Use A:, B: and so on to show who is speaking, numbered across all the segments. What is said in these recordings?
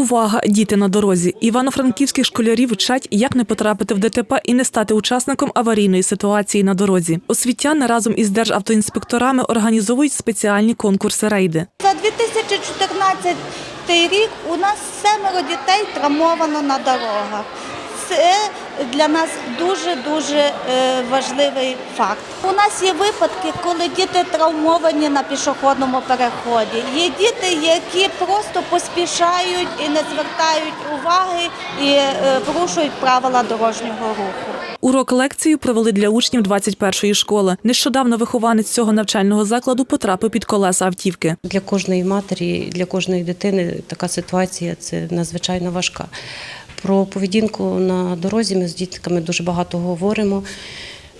A: Увага, діти на дорозі. Івано-франківських школярів вчать, як не потрапити в ДТП і не стати учасником аварійної ситуації на дорозі. Освітяни разом із державтоінспекторами організовують спеціальні конкурси рейди.
B: За 2014 рік у нас семеро дітей травмовано на дорогах. Це для нас дуже-дуже е, важливий факт. У нас є випадки, коли діти травмовані на пішохідному переході. Є діти, які просто поспішають і не звертають уваги і е, порушують правила дорожнього руху.
A: Урок лекцію провели для учнів 21-ї школи. Нещодавно вихованець цього навчального закладу потрапив під колеса автівки.
C: Для кожної матері, для кожної дитини така ситуація це надзвичайно важка. Про поведінку на дорозі ми з дітками дуже багато говоримо.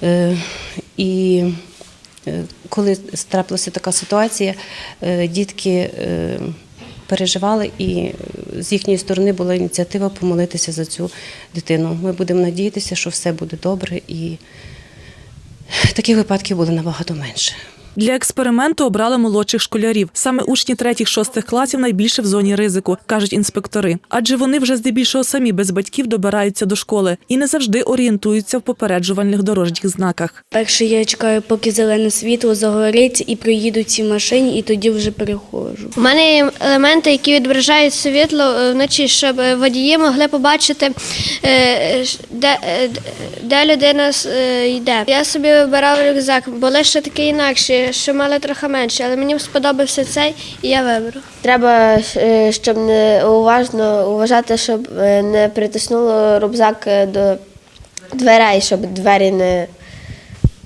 C: Е, І е, коли трапилася така ситуація, е, дітки переживали, і з їхньої сторони була ініціатива помолитися за цю дитину. Ми будемо надіятися, що все буде добре, і таких випадків буде набагато менше.
A: Для експерименту обрали молодших школярів. Саме учні третіх-шостих класів найбільше в зоні ризику, кажуть інспектори. Адже вони вже здебільшого самі без батьків добираються до школи і не завжди орієнтуються в попереджувальних дорожніх знаках.
D: Перше я чекаю, поки зелене світло загориться і приїдуть ці машині, і тоді вже переходжу.
E: У мене є елементи, які відображають світло е, вночі, щоб е, водії могли побачити, е, де, де людина йде. Я собі вибирав рюкзак, були ще такі інакші, що мали трохи менше, але мені сподобався цей, і я виберу.
F: Треба, е, щоб не уважно уважати, щоб е, не притиснуло рюкзак е, до дверей, щоб двері не,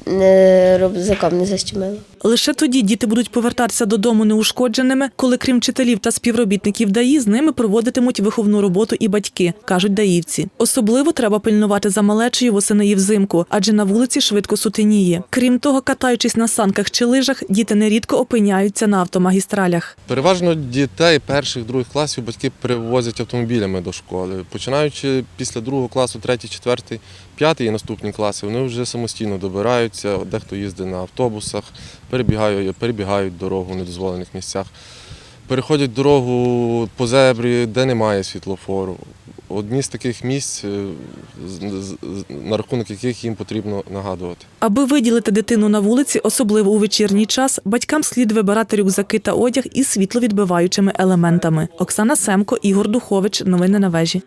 F: не рюкзаком не защемило.
A: Лише тоді діти будуть повертатися додому неушкодженими, коли крім вчителів та співробітників ДАІ з ними проводитимуть виховну роботу і батьки, кажуть даївці. Особливо треба пильнувати за малечею восени і взимку, адже на вулиці швидко сутеніє. Крім того, катаючись на санках чи лижах, діти нерідко опиняються на автомагістралях.
G: Переважно дітей перших, других класів батьки привозять автомобілями до школи. Починаючи після другого класу, третій, четвертий, п'ятий і наступні класи, вони вже самостійно добираються, дехто їздить на автобусах, перебігають, перебігають дорогу в недозволених місцях, переходять дорогу по зебрі, де немає світлофору. Одні з таких місць, е, на рахунок яких їм потрібно нагадувати.
A: Аби виділити дитину на вулиці, особливо у вечірній час, батькам слід вибирати рюкзаки та одяг із світловідбиваючими елементами. Оксана Семко, Ігор Духович. Новини на вежі.